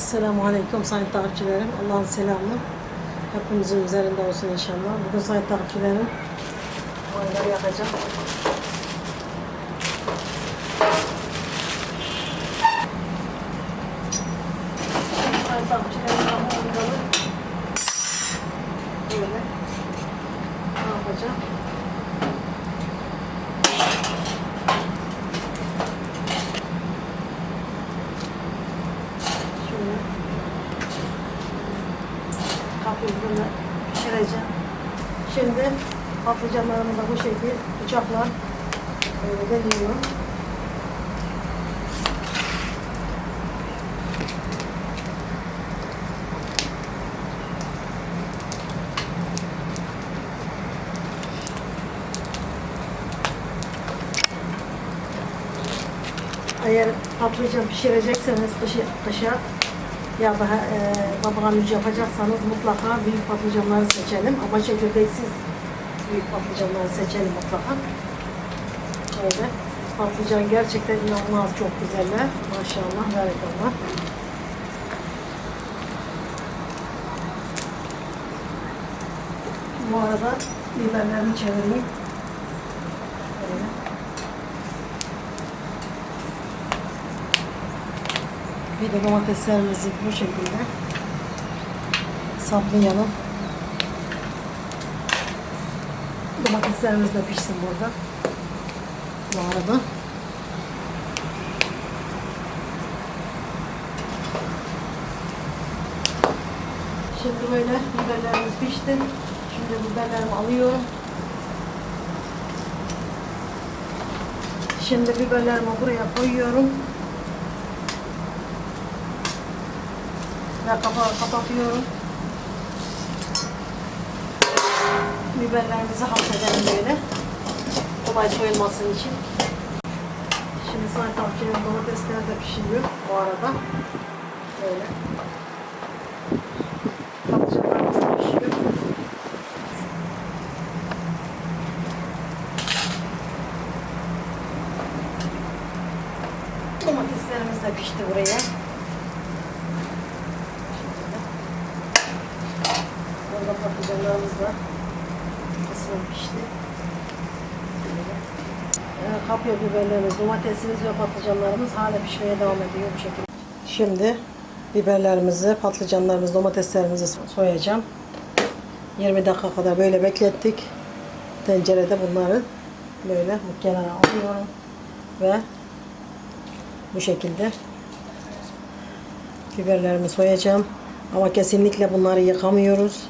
Esselamu Aleyküm sayın takipçilerim. Allah'ın selamı hepimizin üzerinde olsun inşallah. Bugün sayın takipçilerim mangalı yakacağım. Sayın takipçilerim mangalı böyle ne yapacağım? Şöyle böyle pişireceğim. Şimdi patlıcanlarımı da bu şekil bıçakla böyle deliyorum. Eğer patlıcan pişirecekseniz kışa, kışa ya da e, babaganlıcı yapacaksanız mutlaka büyük patlıcanları seçelim. Ama çekirdeksiz büyük patlıcanları seçelim mutlaka. Böyle. Patlıcan gerçekten inanılmaz çok güzeller. Maşallah, barakallah. Bu arada biberlerimi çevireyim. Böyle. Bir de domateslerimizi bu şekilde saplayalım. Domateslerimiz de pişsin burada. Bu arada. Şimdi böyle biberlerimiz pişti. Şimdi biberlerimi alıyorum. Şimdi biberlerimi buraya koyuyorum. Ve kapağı kapatıyorum. Biberlerimizi hafifletelim böyle. Kolay soyulması için. Şimdi sayın tavukçunun domatesler de pişiriyor bu arada. Böyle. Patlıcanlarımız pişiyor. Domateslerimiz de pişti buraya. Şöyle. Burada patlıcanlarımız da kısmı pişti. Böyle. Ee, Kapya biberlerimiz, domatesimiz ve patlıcanlarımız hala pişmeye devam ediyor bu şekilde. Şimdi biberlerimizi, patlıcanlarımızı, domateslerimizi soyacağım. 20 dakika kadar böyle beklettik. Tencerede bunları böyle bu kenara alıyorum ve bu şekilde biberlerimi soyacağım. Ama kesinlikle bunları yıkamıyoruz.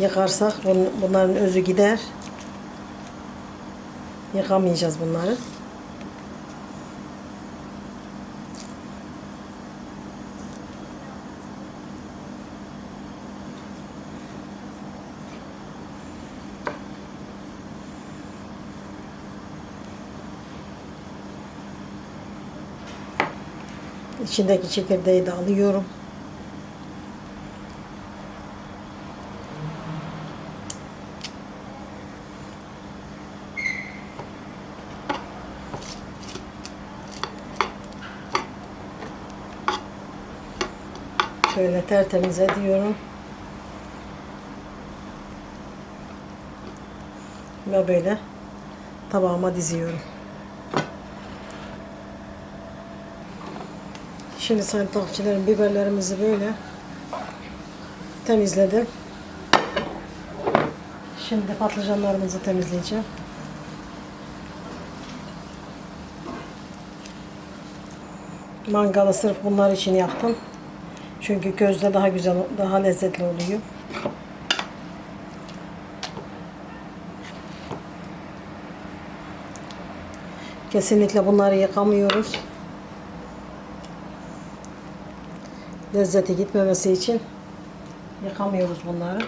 Yıkarsak bun- bunların özü gider. Yıkamayacağız bunları. İçindeki çekirdeği de alıyorum. Şöyle tertemiz ediyorum. Ve böyle tabağıma diziyorum. Şimdi sayın takipçilerim biberlerimizi böyle temizledim. Şimdi patlıcanlarımızı temizleyeceğim. Mangalı sırf bunlar için yaptım. Çünkü közde daha güzel, daha lezzetli oluyor. Kesinlikle bunları yıkamıyoruz. Lezzeti gitmemesi için yıkamıyoruz bunları.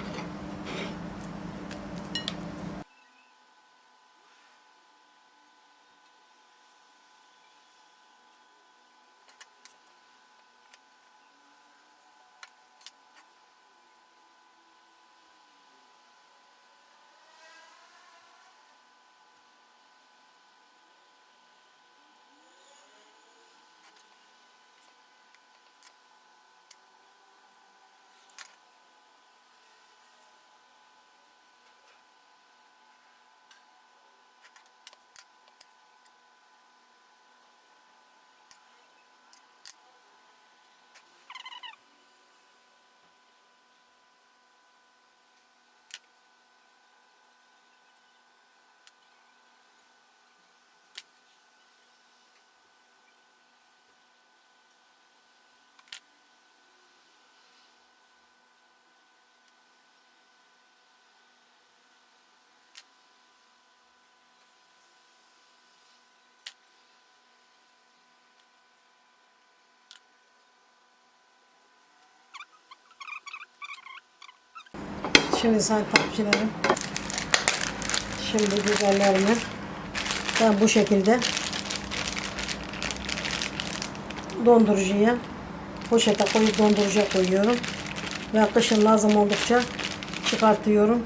Şimdi sayın takipçilerim. Şimdi biberlerimi ben bu şekilde dondurucuya poşete koyup dondurucuya koyuyorum. Ve kışın lazım oldukça çıkartıyorum.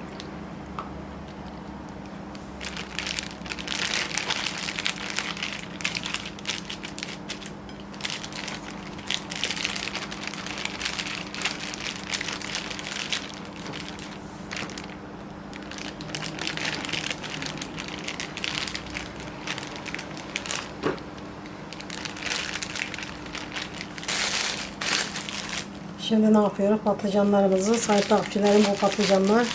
Şimdi ne yapıyoruz? Patlıcanlarımızı, sayın takipçilerim bu patlıcanlar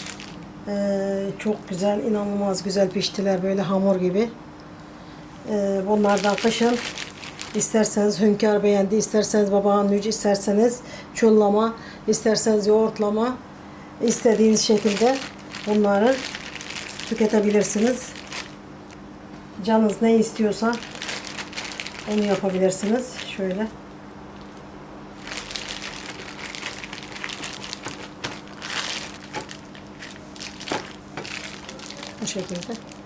eee, çok güzel, inanılmaz güzel piştiler böyle hamur gibi. Eee, bunlardan kışın isterseniz hünkâr beğendi, isterseniz baba hanüc, isterseniz çullama, isterseniz yoğurtlama, istediğiniz şekilde bunları tüketebilirsiniz. Canınız ne istiyorsa onu yapabilirsiniz. Şöyle. Bu şekilde.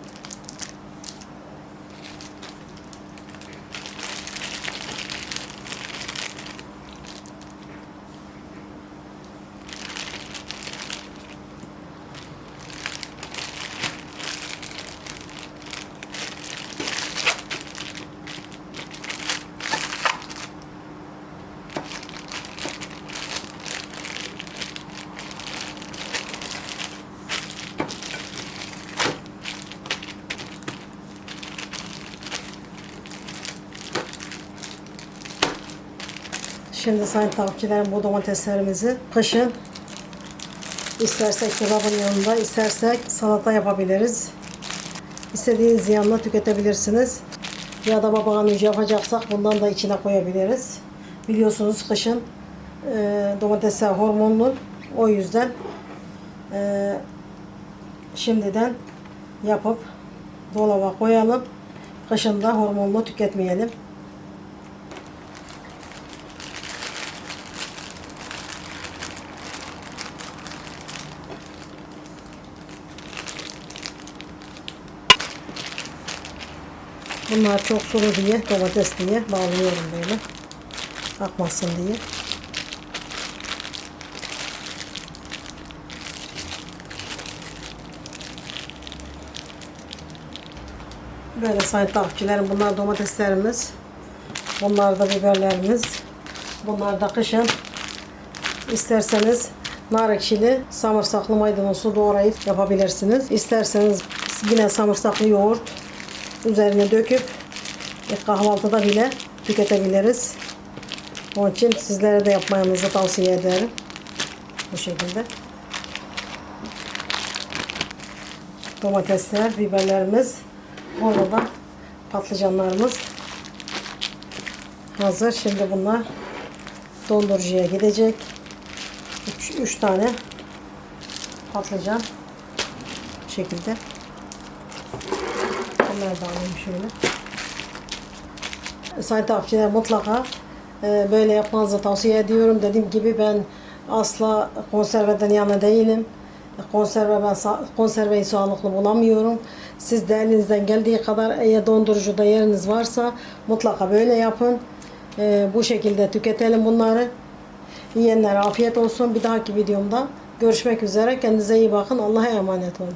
Şimdi sayın takipçilerim bu domateslerimizi kışın istersek kebabın yanında istersek salata yapabiliriz. İstediğiniz yanına tüketebilirsiniz. Ya da baba ganoush yapacaksak bundan da içine koyabiliriz. Biliyorsunuz kışın e, domatesler hormonlu. O yüzden e, şimdiden yapıp dolaba koyalım. Kışın da hormonlu tüketmeyelim. Bunlar çok sulu diye, domates diye bağlıyorum böyle. Akmasın diye. Böyle sayın takipçilerim bunlar domateslerimiz. Bunlar da biberlerimiz. Bunlar da kışın isterseniz nar ekşili samırsaklı maydanozu doğrayıp yapabilirsiniz. İsterseniz yine samırsaklı yoğurt üzerine döküp kahvaltıda bile tüketebiliriz. Onun için sizlere de yapmanızı tavsiye ederim. Bu şekilde. Domatesler, biberlerimiz, orada da patlıcanlarımız hazır. Şimdi bunlar dondurucuya gidecek. 3 tane patlıcan şekilde. Bunları da alayım şöyle. Sayın takipçiler mutlaka e, böyle yapmanızı tavsiye ediyorum. Dediğim gibi ben asla konserveden yana değilim. Konserve ben konserveyi sağlıklı bulamıyorum. Siz de elinizden geldiği kadar eğer dondurucuda yeriniz varsa mutlaka böyle yapın. E, bu şekilde tüketelim bunları. Yiyenlere afiyet olsun. Bir dahaki videomda görüşmek üzere. Kendinize iyi bakın. Allah'a emanet olun.